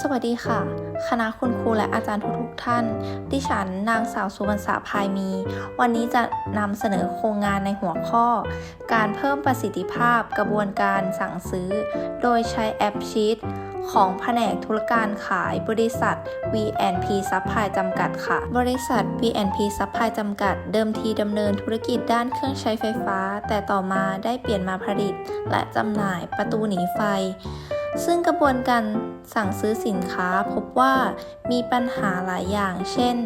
สวัสดีค่ะ คณะคุณครูและอาจารย์ทุกๆท่าน ดิฉันนางสาวสุวรรณสาพายมี วันนี้จะนำเสนอโครงงานในหัวข้อ การเพิ่มประสิทธิภาพกระบวนการสั่งซื้อ โดยใช้แอปชีตของแผนกธุรการขายบริษัท VNP Supply จำกัดค่ะ บริษัท VNP Supply จำกัด เดิมทีดำเนินธุรกิจด้านเครื่องใช้ไฟฟ้า แต่ต่อมาได้เปลี่ยนมาผลิต และจำหน่ายประตูหนีไฟ ซึ่งกระบวนการสั่งซื้อสินค้าพบว่ามีปัญหาหลายอย่าง เช่น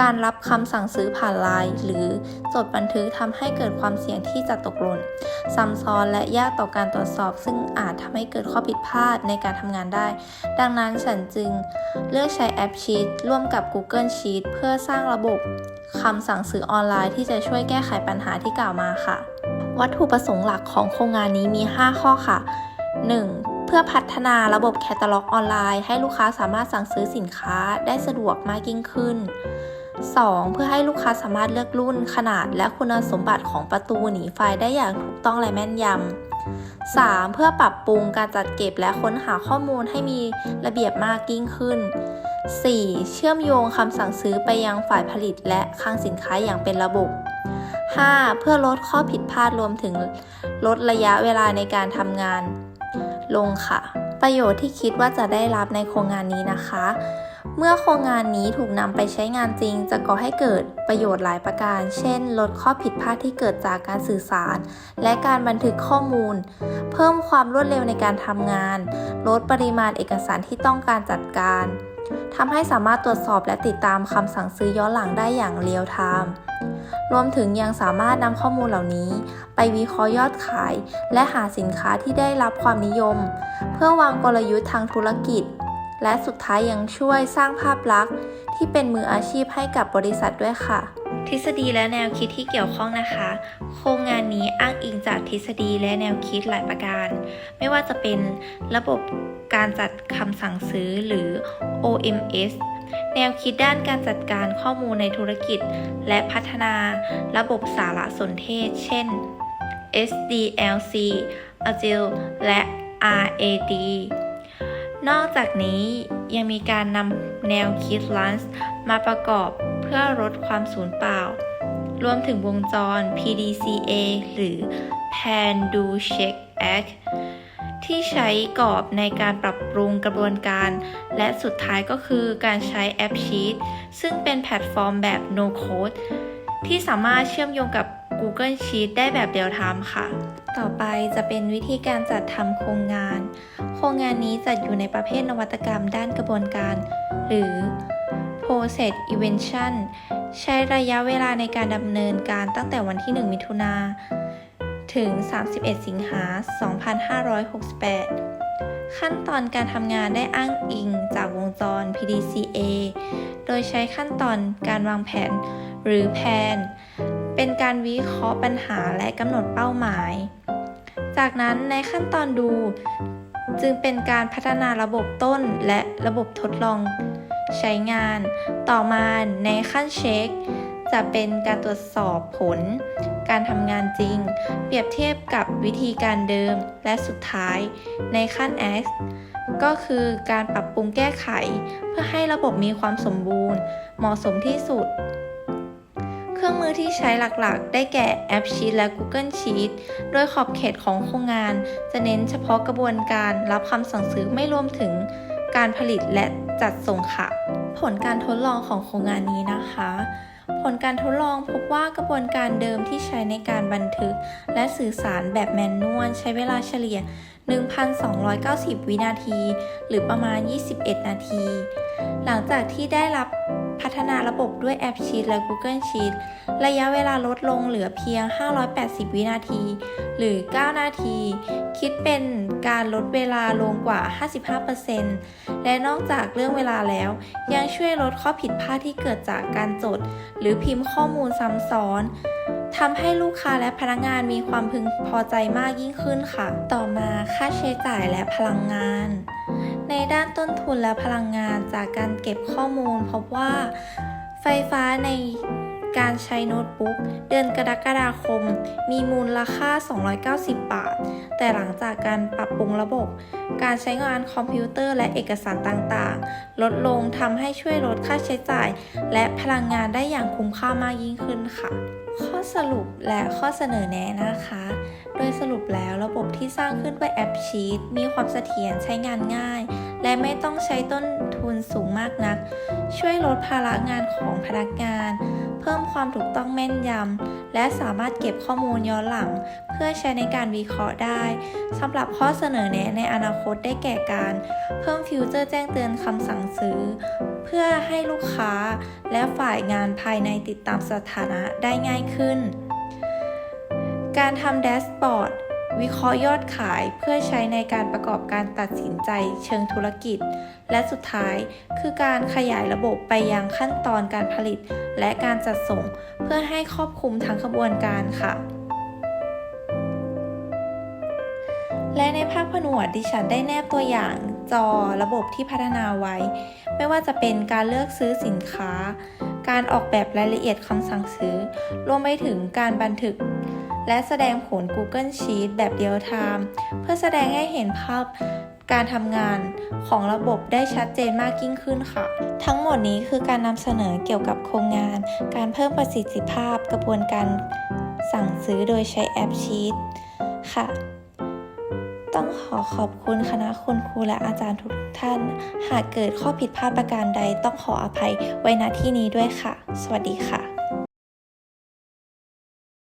การรับคำสั่งซื้อผ่านไลน์หรือจดบันทึกทำให้เกิดความเสี่ยงที่จะตกหล่นซ้ำซ้อนและยากต่อการตรวจสอบ ซึ่งอาจทำให้เกิดข้อผิดพลาดในการทำงานได้ ดังนั้นฉันจึงเลือกใช้แอปชีตร่วมกับ Google Sheet เพื่อสร้างระบบคำสั่งซื้อออนไลน์ที่จะช่วยแก้ไขปัญหาที่กล่าวมาค่ะ วัตถุประสงค์หลักของโครงงานนี้มี 5 ข้อค่ะ 1. เพื่อพัฒนาระบบแคตตาล็อกออนไลน์ ให้ลูกค้าสามารถสั่งซื้อสินค้าได้สะดวกมากยิ่งขึ้น 2. เพื่อให้ลูกค้าสามารถเลือกรุ่นขนาดและคุณสมบัติของประตูหนีไฟได้อย่างถูกต้องและแม่นยำ 3. เพื่อปรับปรุงการจัดเก็บและค้นหาข้อมูลให้มีระเบียบมากยิ่งขึ้น 4. เชื่อมโยงคำสั่งซื้อไปยังฝ่ายผลิตและคลังสินค้าอย่างเป็นระบบ 5. เพื่อลดข้อผิดพลาดรวมถึงลดระยะเวลาในการทำงาน ลงค่ะ ประโยชน์ที่คิดว่าจะได้รับในโครงงานนี้นะคะ เมื่อโครงงานนี้ถูกนำไปใช้งานจริง จะก่อให้เกิดประโยชน์หลายประการ เช่น ลดข้อผิดพลาดที่เกิดจากการสื่อสาร และการบันทึกข้อมูล เพิ่มความรวดเร็วในการทำงาน ลดปริมาณเอกสารที่ต้องการจัดการทำให้สามารถตรวจสอบและติดตามคำสั่งซื้อย้อนหลังได้อย่างเรียลไทม์ รวมถึงยังสามารถนำข้อมูลเหล่านี้ ไปวิเคราะห์ยอดขาย และหาสินค้าที่ได้รับความนิยม เพื่อวางกลยุทธ์ทางธุรกิจ และสุดท้ายยังช่วยสร้างภาพลักษณ์ ที่เป็นมืออาชีพให้กับบริษัทด้วยค่ะทฤษฎีและแนวคิดที่เกี่ยวข้องนะคะ โครงงานนี้อ้างอิงจากทฤษฎีและแนวคิดหลายประการ ไม่ว่าจะเป็นระบบการจัดคำสั่งซื้อหรือ OMS แนวคิดด้านการจัดการข้อมูลในธุรกิจ และพัฒนาระบบสารสนเทศ เช่น SDLC Agile และ RAD นอกจากนี้ยังมีการนำแนวคิด Lunch มาประกอบเพื่อลดความสูญเปล่า รวมถึงวงจร PDCA หรือ Pan Do Check Act ที่ใช้กรอบในการปรับปรุงกระบวนการ และสุดท้ายก็คือการใช้แอปชีตซึ่งเป็นแพลตฟอร์มแบบ No Code ที่สามารถเชื่อมโยงกับ Google Sheet ได้แบบเดียวทามค่ะ ต่อไปจะเป็นวิธีการจัดทำโครงงาน โครงงานนี้จัดอยู่ในประเภทนวัตกรรมด้านกระบวนการ หรือ Process Invention ใช้ระยะเวลาในการดำเนินการตั้งแต่วันที่ 1 มิถุนา ถึง 31 สิงหา 2568 ขั้นตอนการทำงานได้อ้างอิงจากวงจร PDCA โดยใช้ขั้นตอนการวางแผนหรือแผน เป็นการวิเคราะห์ปัญหาและกำหนดเป้าหมาย จากนั้นในขั้นตอนดูจึงเป็นการพัฒนาระบบต้นและระบบทดลองใช้งาน ต่อมาในขั้นเช็ค จะเป็นการตรวจสอบผล การทำงานจริง เปรียบเทียบกับวิธีการเดิมและสุดท้ายในขั้น X ก็คือการปรับปรุงแก้ไข เพื่อให้ระบบมีความสมบูรณ์ เหมาะสมที่สุด เครื่องมือที่ใช้หลักๆ ได้แก่แอป Sheet และ Google Sheet โดยขอบเขตของโครงงาน จะเน้นเฉพาะกระบวนการรับคำสั่งซื้อไม่รวมถึงการผลิตและจัดส่งค่ะ ผลการทดลองของโครงงานนี้นะคะ ผลการทดลองพบว่ากระบวนการเดิมที่ใช้ในการบันทึก และสื่อสารแบบแมนนวลใช้เวลาเฉลี่ย 1,290 วินาที หรือประมาณ 21 นาที หลังจากที่ได้รับ ฒนาระบบด้วยแอป Sheet และ Google Sheet ระยะเวลาลดลงเหลือเพียง 580 วินาที หรือ 9 นาที คิดเป็นการลดเวลาลงกว่า 55%และนอกจากเรื่องเวลาแล้ว ยังช่วยลดข้อผิดพลาดที่เกิดจากการจด หรือพิมพ์ข้อมูลซ้ำซ้อนทำให้ลูกค้าและพนักงานมีความพึงพอใจมากยิ่งขึ้นค่ะ ต่อมาค่าใช้จ่ายและพลังงาน ในด้านต้นทุนและพลังงานจากการเก็บข้อมูล พบว่าไฟฟ้าในการใช้โน้ตบุ๊กเดือนกรกฎาคม มีมูลค่า290 บาท แต่หลังจากการปรับปรุงระบบ การใช้งานคอมพิวเตอร์และเอกสารต่างๆ ลดลงทำให้ช่วยลดค่าใช้จ่าย และพลังงานได้อย่างคุ้มค่ามากยิ่งขึ้นค่ะ ข้อสรุปและข้อเสนอแนะนะคะ โดยสรุปแล้วระบบที่สร้างขึ้นด้วยแอปชีตมีความเสถียรใช้งานง่าย และไม่ต้องใช้ต้นทุนสูงมากนัก ช่วยลดภาระงานของพนักงาน เพิ่มความถูกต้องแม่นยำ และสามารถเก็บข้อมูลย้อนหลัง เพื่อใช้ในการวิเคราะห์ได้สำหรับข้อเสนอแนะในอนาคตได้แก่การ เพิ่มฟิวเจอร์แจ้งเตือนคำสั่งซื้อ พื่อให้ลูกค้าและฝ่ายงานภายในติดตามสถานะได้ง่ายขึ้น การทำแดชบอร์ดวิเคราะห์ยอดขายเพื่อใช้ในการประกอบการตัดสินใจเชิงธุรกิจ และสุดท้ายคือการขยายระบบไปยังขั้นตอนการผลิตและการจัดส่ง เพื่อให้ครอบคลุมทั้งขบวนการค่ะ และในภาพผนวดดิฉันได้แนบตัวอย่าง จอระบบที่พัฒนาไว้ ไม่ว่าจะเป็นการเลือกซื้อสินค้า การออกแบบรายละเอียดคำสั่งซื้อ รวมไปถึงการบันทึก และแสดงผล Google Sheet แบบเรียลไทม์เพื่อแสดงให้เห็นภาพการทำงานของระบบได้ชัดเจนมากยิ่งขึ้นค่ะ ทั้งหมดนี้คือการนำเสนอเกี่ยวกับโครงงาน การเพิ่มประสิทธิภาพกระบวนการสั่งซื้อโดยใช้แอปชีตค่ะ ต้องขอขอบคุณคณะคุณครูและอาจารย์ทุกท่าน หากเกิดข้อผิดพลาดประการใดต้องขออภัยไว้ณที่นี้ด้วยค่ะ สวัสดีค่ะ